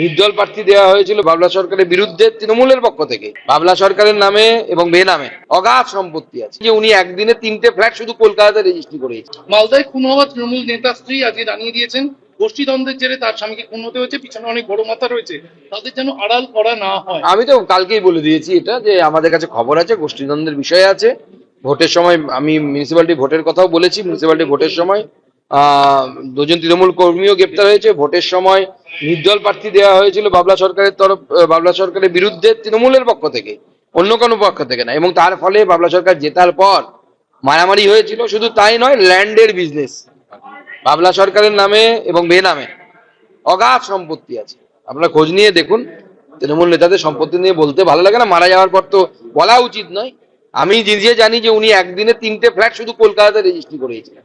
নির্দল প্রার্থী দেওয়া হয়েছিল বাবলা সরকারের বিরুদ্ধে তৃণমূলের পক্ষ থেকে। বাবলা সরকারের নামে এবং বেনামে অগাধ সম্পত্তি আছে। যে উনি একদিনে তিনটে ফ্ল্যাট শুধু কলকাতাতে রেজিস্ট্রি করেছে মালদায় খুন হওয়া তৃণমূল নেতা স্ত্রী আজকে জানিয়ে দিয়েছেন গোষ্ঠীদ্বন্দ্বের জেরে তার স্বামীকে খুন হতে হয়েছে পিছনে অনেক বড় মাথা রয়েছে। তাদের যেন আড়াল করা না হয়। আমি তো কালকেই বলে দিয়েছি এটা যে আমাদের কাছে খবর আছে গোষ্ঠীদ্বন্দ্বের বিষয় আছে। ভোটের সময় আমি মিউনিসিপ্যালিটি ভোটের কথাও বলেছি মিউনিসিপ্যালিটি ভোটের সময় দুজন তৃণমূল কর্মীও গ্রেপ্তার হয়েছে। ভোটের সময় নির্দল প্রার্থী দেওয়া হয়েছিল বাবলা সরকারের তরফ বাবলা সরকারের বিরুদ্ধে তৃণমূলের পক্ষ থেকে, অন্য কোনো পক্ষ থেকে না। এবং তার ফলে বাবলা সরকার জেতার পর মারামারি হয়েছিল। শুধু তাই নয়, ল্যান্ডের বিজনেস বাবলা সরকারের নামে এবং বেনামে অগাধ সম্পত্তি আছে। আপনারা খোঁজ নিয়ে দেখুন, তৃণমূল নেতাদের সম্পত্তি নিয়ে বলতে ভালো লাগে না। মারা যাওয়ার পর তো বলা উচিত নয়। আমি নিজে জানি যে উনি একদিনে তিনটে ফ্ল্যাট শুধু কলকাতাতে রেজিস্ট্রি করেছিলেন।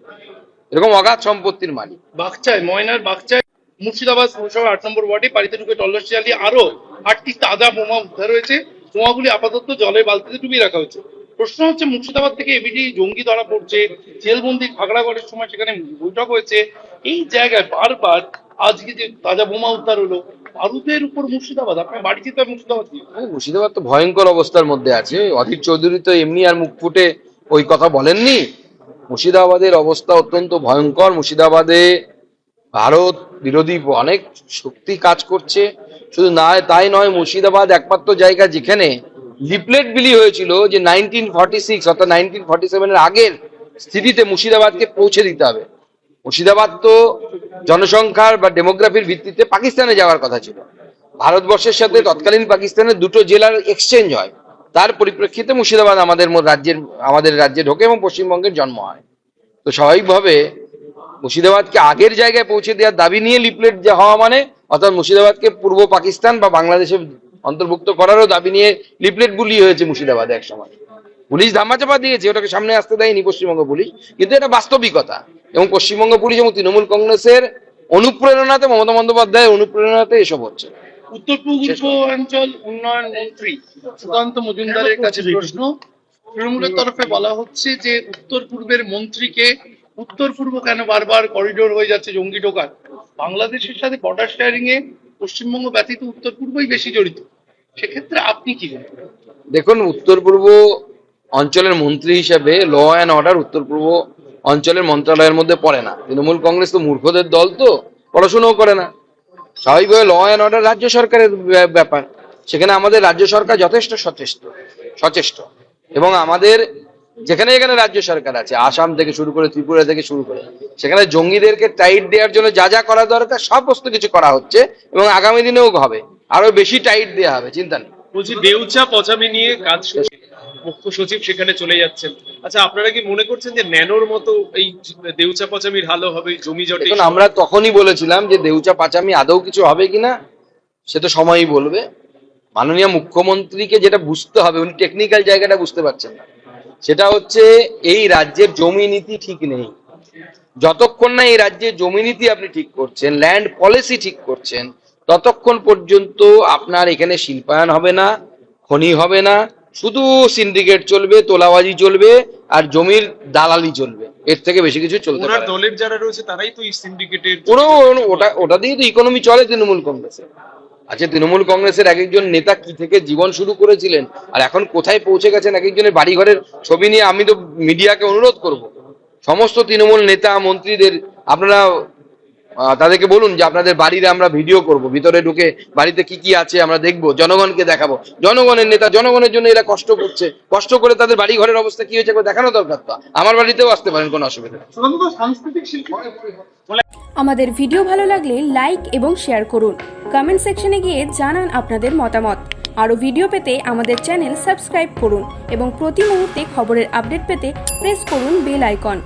এরকম অগাধ সম্পত্তির মালিক। বাগচায় ময়নার বাগচায় মুর্শিদাবাদ পৌরসভা আট নম্বর ওয়ার্ডে বাড়িতে ঢুকে তল্লাশি চালিয়ে আরও আটটি তাজা বোমা উদ্ধার হয়েছে। বোমাগুলি আপাতত জলের বালতিতে ডুবিয়ে রাখা হয়েছে। প্রশ্ন হচ্ছে মুর্শিদাবাদ থেকে এবিডি জঙ্গি ধরা পড়ছে জেলবন্দি খাগড়াগড়ের সময় সেখানে বৈঠক হয়েছে। এই জায়গায় বারবার আজকে যে তাজা বোমা উদ্ধার হলো ভারতের উপর মুর্শিদাবাদ আপনার বাড়ি হবে মুর্শিদাবাদ মুর্শিদাবাদ তো ভয়ঙ্কর অবস্থার মধ্যে আছে। অধীর চৌধুরী তো এমনি আর মুখ ফুটে ওই কথা বলেননি। মুর্শিদাবাদের অবস্থা অত্যন্ত ভয়ঙ্কর। মুর্শিদাবাদে ভারত বিরোধী অনেক শক্তি কাজ করছে। শুধু না, তাই নয়, মুর্শিদাবাদ একমাত্র জায়গা যেখানে লিফলেট বিলি হয়েছিল যে নাইনটিন ফর্টি সিক্স অর্থাৎ নাইনটিন ফর্টি সেভেনের আগের স্থিতিতে মুর্শিদাবাদকে পৌঁছে দিতে হবে। মুর্শিদাবাদ তো জনসংখ্যার বা ডেমোগ্রাফির ভিত্তিতে পাকিস্তানে যাওয়ার কথা ছিল। ভারতবর্ষের সাথে তৎকালীন পাকিস্তানের দুটো জেলার এক্সচেঞ্জ হয়। তার পরিপ্রেক্ষিতে মুর্শিদাবাদ আমাদের রাজ্যের, আমাদের রাজ্যে ঢোকে এবং পশ্চিমবঙ্গের জন্ম হয়। তো স্বাভাবিকভাবে মুর্শিদাবাদকে আগের জায়গায় পৌঁছে দেওয়ার দাবি নিয়ে লিফলেট যে হওয়া মানে অর্থাৎ মুর্শিদাবাদকে পূর্ব পাকিস্তান বা বাংলাদেশে অন্তর্ভুক্ত করারও দাবি নিয়ে লিফলেট বুলি হয়েছে মুর্শিদাবাদে এক সময়। পুলিশ ধামাচাপা দিয়েছে, ওটাকে সামনে আসতে দেয়নি পশ্চিমবঙ্গ পুলিশ, কিন্তু এটা বাস্তবিকতা। এবং পশ্চিমবঙ্গ পুলিশ এবং তৃণমূল কংগ্রেসের অনুপ্রেরণাতে, মমতা বন্দ্যোপাধ্যায়ের অনুপ্রেরণাতে এসব হচ্ছে। উত্তর পূর্বাঞ্চল উন্নয়ন মন্ত্রী সুকান্ত মজুমদারের কাছে প্রশ্ন। তৃণমূলের তরফে বলা হচ্ছে যে উত্তর পূর্বের মন্ত্রীকে উত্তর পূর্ব কেন বারবার করিডোর হয়ে যাচ্ছে জঙ্গি ঢোকার? বাংলাদেশের সাথে বর্ডার শেয়ারিং এ পশ্চিমবঙ্গ ব্যতীত উত্তর পূর্বই বেশি জড়িত। সেক্ষেত্রে আপনি কি দেখুন উত্তর পূর্ব অঞ্চলের মন্ত্রী হিসেবে ল অ্যান্ড অর্ডার উত্তর পূর্ব অঞ্চলের মন্ত্রণালয়ের মধ্যে পড়ে না। তৃণমূল কংগ্রেস তো মূর্খদের দল তো পড়াশোনাও করে না। স্বাভাবিকভাবে ল অ্যান্ড অর্ডার রাজ্য সরকারের ব্যাপার। সেখানে আমাদের রাজ্য সরকার যথেষ্ট সচেষ্ট সচেষ্ট। এবং আমাদের যেখানে যেখানে রাজ্য সরকার আছে, আসাম থেকে শুরু করে ত্রিপুরা থেকে শুরু করে, সেখানে জঙ্গিদেরকে টাইট দেওয়ার জন্য যা যা করা দরকার সমস্ত কিছু করা হচ্ছে এবং আগামী দিনেও হবে। আরও বেশি টাইট দেওয়া হবে, চিন্তা নেই। বলছি দেউচা পচামি নিয়ে কাজ মুখ্য সচিব সেখানে চলে যাচ্ছেন। আচ্ছা আপনারা কি মনে করছেন যে ন্যানোর মতো এই দেউচা পচামির হালও হবে, জমি জটে? আমরা তখনই বলেছিলাম যে দেউচা পাচামি আদৌ কিছু হবে কিনা, সে তো সময়ই বলবে। মাননীয় মুখ্যমন্ত্রীকে যেটা বুঝতে হবে, উনি টেকনিক্যাল জায়গাটা বুঝতে পারছেন না। সেটা হচ্ছে, এই রাজ্যের জমি নীতি ঠিক নেই। যতক্ষণ না এই রাজ্যের জমি নীতি আপনি ঠিক করছেন ল্যান্ড পলিসি ঠিক করছেন, ততক্ষণ পর্যন্ত আপনার এখানে শিল্পায়ন হবে না, খনি হবে না শুধু সিন্ডিকেট চলবে তোলাবাজি চলবে আর জমির দালালি চলবে। এর থেকে বেশি কিছু চলতে পারে দলের যারা রয়েছে তারাই তো সিন্ডিকেটের কোনো ওটা ওটা দিয়ে তো ইকোনমি চলে তৃণমূল কংগ্রেসে আচ্ছা তৃণমূল কংগ্রেসের এক একজন নেতা কি থেকে জীবন শুরু করেছিলেন? আর এখন কোথায় পৌঁছে গেছেন এক একজনের বাড়ি ঘরের ছবি নিয়ে আমি তো মিডিয়াকে অনুরোধ করব। সমস্ত তৃণমূল নেতা মন্ত্রীদের আপনারা তাদেরকে বলুন যে আপনাদের বাড়িতে আমরা ভিডিও করব ভিতরে ঢুকে বাড়িতে কি কি আছে আমরা দেখব জনগণকে দেখাবো। জনগণের নেতা জনগণের জন্য এরা কষ্ট করছে। কষ্ট করে তাদের বাড়ি ঘরের অবস্থা কি হয়েছে দেখানো দরকার তো। আমার বাড়িতেও আসতে পারেন কোনো অসুবিধা আমাদের ভিডিও ভালো লাগলে লাইক এবং শেয়ার করুন। কমেন্ট সেকশনে গিয়ে জানান আপনাদের মতামত। আরও ভিডিও পেতে আমাদের চ্যানেল সাবস্ক্রাইব করুন এবং প্রতি মুহূর্তে খবরের আপডেট পেতে প্রেস করুন বেল আইকন।